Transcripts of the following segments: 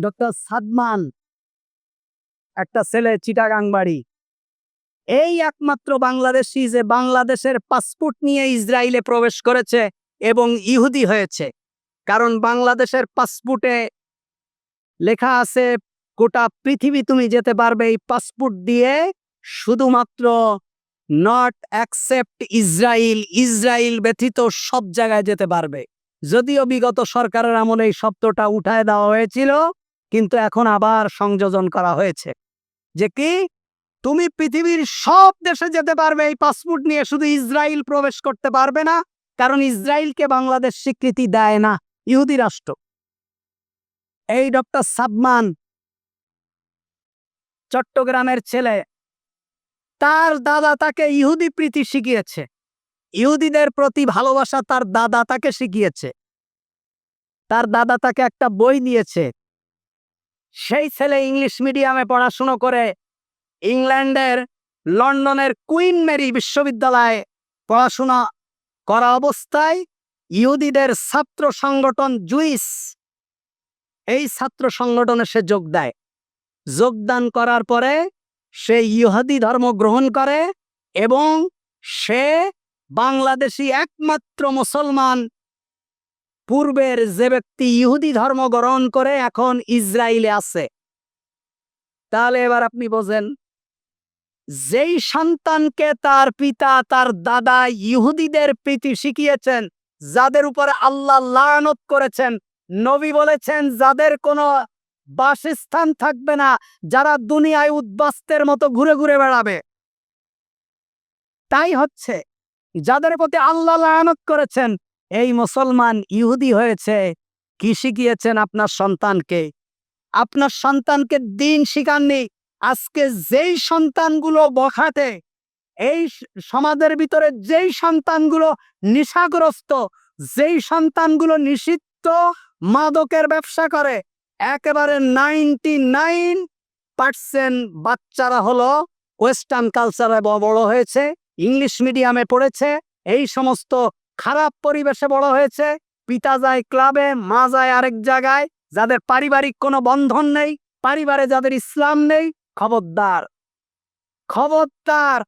Doctor Sadman, একটা ছেলে, চিটাগাং বাড়ি। এই একমাত্র বাংলাদেশি যে বাংলাদেশের পাসপোর্ট নিয়ে ইসরায়েলে প্রবেশ করেছে এবং ইহুদি হয়েছে। কারণ বাংলাদেশের পাসপোর্টে লেখা আছে, গোটা পৃথিবী তুমি যেতে পারবে এই পাসপোর্ট দিয়ে, শুধুমাত্র নট অ্যাকসেপ্ট ইসরায়েল ইসরায়েল ব্যথিত সব জায়গায় যেতে পারবে। যদিও বিগত সরকারের আমলে এই শব্দটা উঠায় দেওয়া হয়েছিল কিন্তু এখন আবার সংযোজন করা হয়েছে। যে কি? তুমি পৃথিবীর সব দেশে যেতে পারবে, এই পাসপোর্ট নিয়ে শুধু ইসরায়েল প্রবেশ করতে পারবে না, কারণ ইসরায়েলকে বাংলাদেশ স্বীকৃতি দেয় না, ইহুদি রাষ্ট্র। এই ডক্টর সাবমান, চট্টগ্রামের ছেলে, তার দাদা তাকে ইহুদি প্রীতি শিখিয়েছে। ইহুদিদের প্রতি ভালোবাসা তার দাদা তাকে শিখিয়েছে। তার দাদা তাকে একটা বই দিয়েছে সেই ছেলে ইংলিশ মিডিয়ামে পড়াশুনো করে ইংল্যান্ডের লন্ডনের কুইন মেরি বিশ্ববিদ্যালয়ে পড়াশোনা করা অবস্থায় ইহুদিদের ছাত্র সংগঠন জুইস এই ছাত্র সংগঠনে সে যোগ দেয়। যোগদান করার পরে সে ইহুদি ধর্ম গ্রহণ করে এবং সে বাংলাদেশি একমাত্র মুসলমান পূর্বের যে ব্যক্তি ইহুদি ধর্ম গ্রহণ করে এখন ইসরায়েলে আছে। তাহলে এবার আপনি বোঝেন, যেই সন্তানকে তার পিতা, তার দাদা ইহুদিদের প্রীতি শিখিয়েছেন, যাদের উপরে আল্লাহ লানত করেছেন, নবী বলেছেন, যাদের কোনো বাসস্থান থাকবে না, যারা দুনিয়ায় উদ্বাস্তের মতো ঘুরে ঘুরে বেড়াবে। তাই হচ্ছে, যাদের প্রতি আল্লাহ লানত করেছেন এই মুসলমান ইহুদি হয়েছে, কি শিখিয়েছেন আপনার সন্তানকে? আপনার সন্তানকে দিন শিখাননি, আজকে যেই সন্তানগুলো বখাতে এই সমাজের ভিতরে যেই সন্তানগুলো নিশাগ্রস্ত, যেই সন্তানগুলো নিষিদ্ধ মাদকের ব্যবসা করে, একেবারে নাইনটি নাইন পার্সেন্ট বাচ্চারা হলো ওয়েস্টার্ন কালচারে বড় হয়েছে, ইংলিশ মিডিয়ামে পড়েছে, এই সমস্ত খারাপ পরিবেশে বড় হয়েছে পিতা যায় ক্লাবে মা যায় আরেক জায়গায় যাদের পারিবারিক কোনো বন্ধন নেই পরিবারে যাদের ইসলাম নেই খবরদার। খবরদার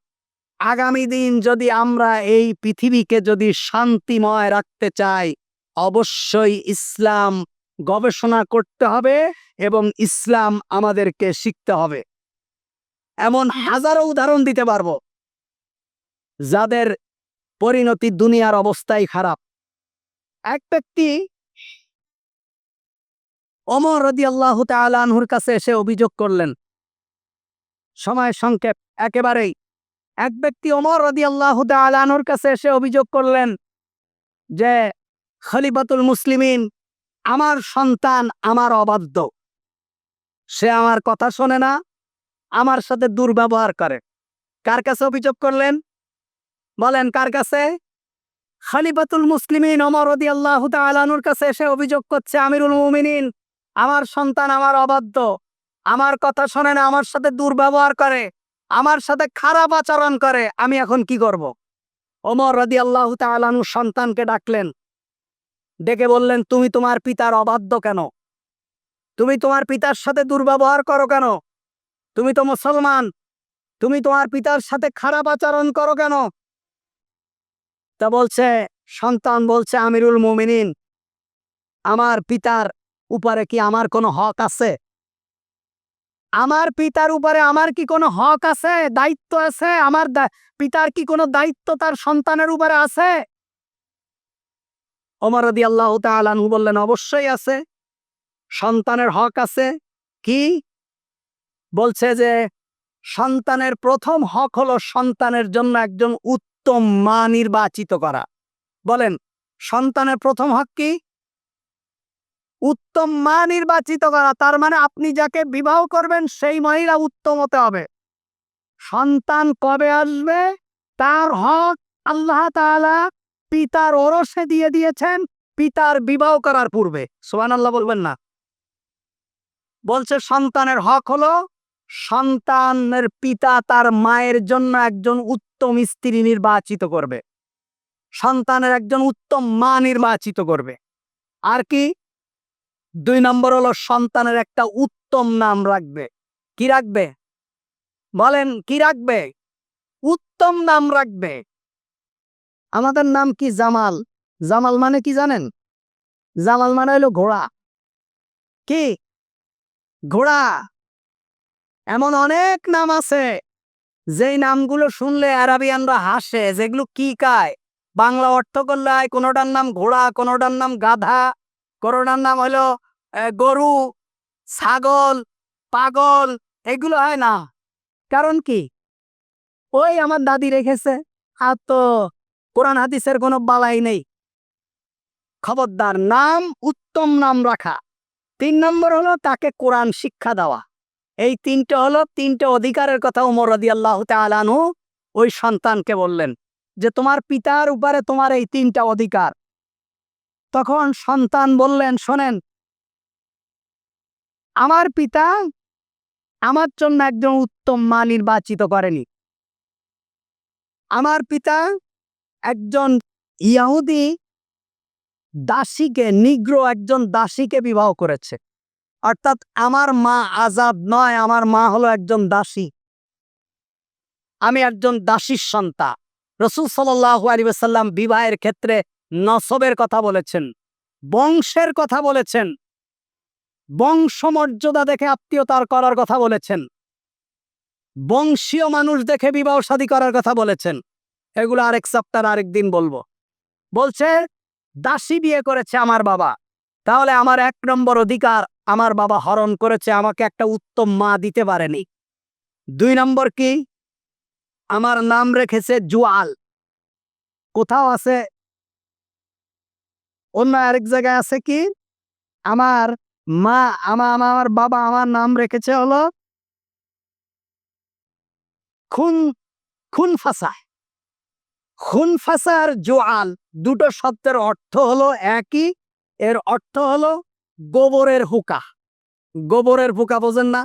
আগামী দিন যদি আমরা এই পৃথিবীকে যদি শান্তিময় রাখতে চাই অবশ্যই ইসলাম গবেষণা করতে হবে এবং ইসলাম আমাদেরকে শিখতে হবে। এমন হাজারো উদাহরণ দিতে পারব। যাদের পরিণতি দুনিয়ার অবস্থাই খারাপ। এক ব্যক্তি অমর রদি আল্লাহ আনহুর কাছে এসে অভিযোগ করলেন, সময় সংক্ষেপ, একেবারেই। এক ব্যক্তি অমর রদি আল্লাহ আনহুর কাছে এসে অভিযোগ করলেন যে, খলিফাতুল মুসলিমিন, আমার সন্তান আমার অবাধ্য। সে আমার কথা শোনে না, আমার সাথে দুর্ব্যবহার করে। কার কাছে অভিযোগ করলেন? বলেন, কার কাছে? খালিফাতুল মুসলিমিন অমর রদি আল্লাহ আলানুর কাছে এসে অভিযোগ করছে, আমিরুল মুমিনিন, আমার সন্তান আমার অবাধ্য। আমার কথা শোনে না, আমার সাথে দুর্ব্যবহার করে, আমার সাথে খারাপ আচরণ করে, আমি এখন কি করব? ওমর রদি আল্লাহ তালানু সন্তানকে ডাকলেন। ডেকে বললেন, তুমি তোমার পিতার অবাধ্য কেন? তুমি তোমার পিতার সাথে দুর্ব্যবহার করো কেন? তুমি তো মুসলমান, তুমি তোমার পিতার সাথে খারাপ আচরণ করো কেন? তা বলছে, সন্তান বলছে, আমিরুল মুমিনিন, আমার পিতার উপরে কি আমার কোনো হক আছে? আমার পিতার উপরে আমার কি কোনো হক আছে? দায়িত্ব আছে? আমার পিতার কি কোনো দায়িত্ব তার সন্তানের উপরে আছে? ওমর রদি আল্লাহ তালানহু বললেন, অবশ্যই আছে। সন্তানের হক আছে। কি? বলছে যে, সন্তানের প্রথম হক হলো সন্তানের জন্য একজন উত্তম মা নির্বাচিত করা। বলেন, সন্তানের প্রথম হক কি? উত্তম মা নির্বাচিত করা, তার মানে আপনি যাকে বিবাহ করবেন, সেই মহিলা উত্তম হতে হবে। সন্তান কবে আসবে? তার হক আল্লাহ তাআলা পিতার ওরসে দিয়ে দিয়েছেন, পিতার বিবাহ করার পূর্বে। সোহান আল্লাহ বলবেন না। বলছে, সন্তানের হক হলো সন্তানের পিতা তার মায়ের জন্য একজন উত্তম স্ত্রী নির্বাচিত করবে। সন্তানের একজন উত্তম মা নির্বাচিত করবে। আর কি? দুই নম্বর হলো সন্তানের একটা উত্তম নাম রাখবে। কি রাখবে? বলেন, কি রাখবে? উত্তম নাম রাখবে। আমাদের নাম কি জামাল? জামাল মানে কি জানেন? জামাল মানে হলো ঘোড়া। কি? ঘোড়া। এমন অনেক নাম আছে। যেই নামগুলো শুনলে আরাবিয়ানরা হাসে, যেগুলো কি কায়? বাংলা অর্থ করলে কোনোটার নাম ঘোড়া, কোনোটার নাম গাধা, কোনোটার নাম হলো গরু, ছাগল, পাগল, এগুলো হয় না। কারণ কি? ওই আমার দাদি রেখেছে, আর তো কোরআন হাদিসের কোনো বালাই নেই। খবরদার, নাম, উত্তম নাম রাখা। তিন নম্বর হলো তাকে কোরআন শিক্ষা দেওয়া। এই তিনটে হলো তিনটে অধিকারের কথা উমর রদি আল্লাহ তালানহু ওই সন্তানকে বললেন যে, তোমার পিতার উপরে তোমার এই তিনটা অধিকার। তখন সন্তান বললেন, শোনেন, আমার পিতা আমার জন্য একজন উত্তম মা নির্বাচিত করেনি। আমার পিতা একজন ইয়াহুদি দাসীকে, নিগ্র একজন দাসীকে বিবাহ করেছে। অর্থাৎ আমার মা আজাদ নয়, আমার মা হলো একজন দাসী। আমি একজন দাসীর সন্তান। রসুল সাল্লাহু আলী সাল্লাম বিবাহের ক্ষেত্রে নসবের কথা বলেছেন, বংশের কথা বলেছেন, বংশমর্যাদা দেখে আত্মীয়তার করার কথা বলেছেন, বংশীয় মানুষ দেখে বিবাহ শাদী করার কথা বলেছেন। এগুলো আরেক সপ্তাহ আরেক দিন বলব। বলছে, দাসী বিয়ে করেছে আমার বাবা। তাহলে আমার এক নম্বর অধিকার আমার বাবা হরণ করেছে, আমাকে একটা উত্তম মা দিতে পারেনি। দুই নম্বর কি? আমার নাম রেখেছে জুয়াল। কোথাও আছে? অন্য আরেক জায়গায় আছে কি? আমার মা, আমা আমার বাবা, আমার নাম রেখেছে হলো খুন খুন ফাসা খুন ফাসা আর জোয়াল দুটো শব্দের অর্থ হলো একই এর অর্থ হলো গোবরের হুকা। গোবরের হুকা বোঝেন না?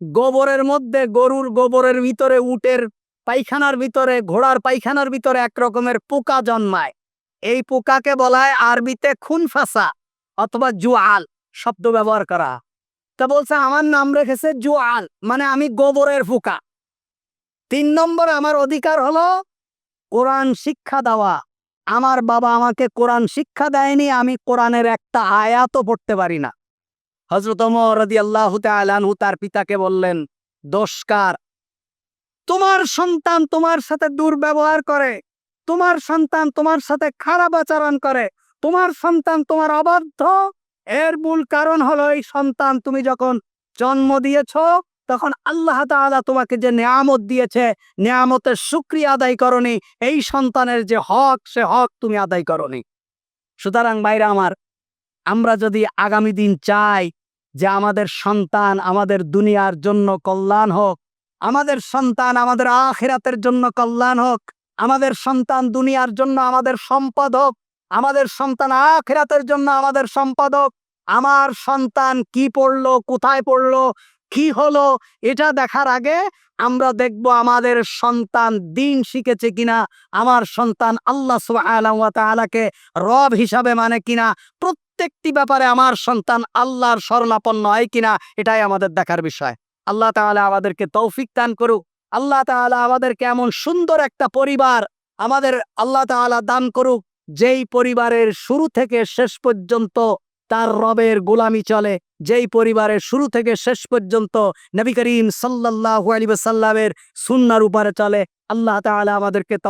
গোবরের মধ্যে গরুর গোবরের ভিতরে, উটের পায়খানার ভিতরে, ঘোড়ার পায়খানার ভিতরে এক রকমের পোকা জন্মায়। এই পোকাকে বলা হয় আরবিতে খুন ফাঁসা অথবা জুয়াল শব্দ ব্যবহার করা তা বলছে, আমার নাম রেখেছে জুয়াল মানে আমি গোবরের ফুকা তিন নম্বর আমার অধিকার হলো কোরআন শিক্ষা দেওয়া। আমার বাবা আমাকে কোরআন শিক্ষা দেয়নি, আমি কোরআনের একটা আয়াতও পড়তে পারি না। হজরত রদি আল্লাহ তালু তার পিতাকে বললেন দোষকার তোমার সন্তান তোমার সাথে দুর্ব্যবহার করে, তোমার সন্তান তোমার সাথে খারাপ আচরণ করে, তোমার সন্তান তোমার অবাধ্য। এর মূল কারণ হলো এই সন্তান তুমি যখন জন্ম দিয়েছ তখন আল্লাহ তাআলা তোমাকে যে নিয়ামত দিয়েছে, নিয়ামতের শুক্রিয়া আদায় করনি, এই সন্তানের যে হক, সে হক তুমি আদায় করনি। সুতরাং বাইরে আমার, আমরা যদি আগামী দিন চাই যে আমাদের সন্তান আমাদের দুনিয়ার জন্য কল্যাণ হোক, আমাদের সন্তান আমাদের আখিরাতের জন্য কল্যাণ হোক, আমাদের সন্তান দুনিয়ার জন্য আমাদের সম্পদ হোক, আমাদের সন্তান আখেরাতের জন্য আমাদের সম্পদ হোক, আমার সন্তান কি পড়ল, কোথায় পড়ল কি হলো? এটা দেখার আগে আমরা দেখব আমাদের সন্তান দিন শিখেছে কিনা, আমার সন্তান আল্লাহ সুবাহকে রব হিসাবে মানে কিনা, প্রত্যেকটি ব্যাপারে আমার সন্তান আল্লাহর স্মরণাপন্ন হয় কিনা, এটাই আমাদের দেখার বিষয়। আল্লাহ তাআলা আমাদেরকে তৌফিক দান করুক। আল্লাহ তাআলা আমাদেরকে এমন সুন্দর একটা পরিবার আমাদের আল্লাহ তাআলা দান করুক, যেই পরিবারের শুরু থেকে শেষ পর্যন্ত তার রবের গোলামি চলে। যেই পরিবারের শুরু থেকে শেষ পর্যন্ত নবী করিম সাল্লাহ আলিবাসাল্লামের সুন্নার উপরে চলে। আল্লাহ তালা আমাদেরকে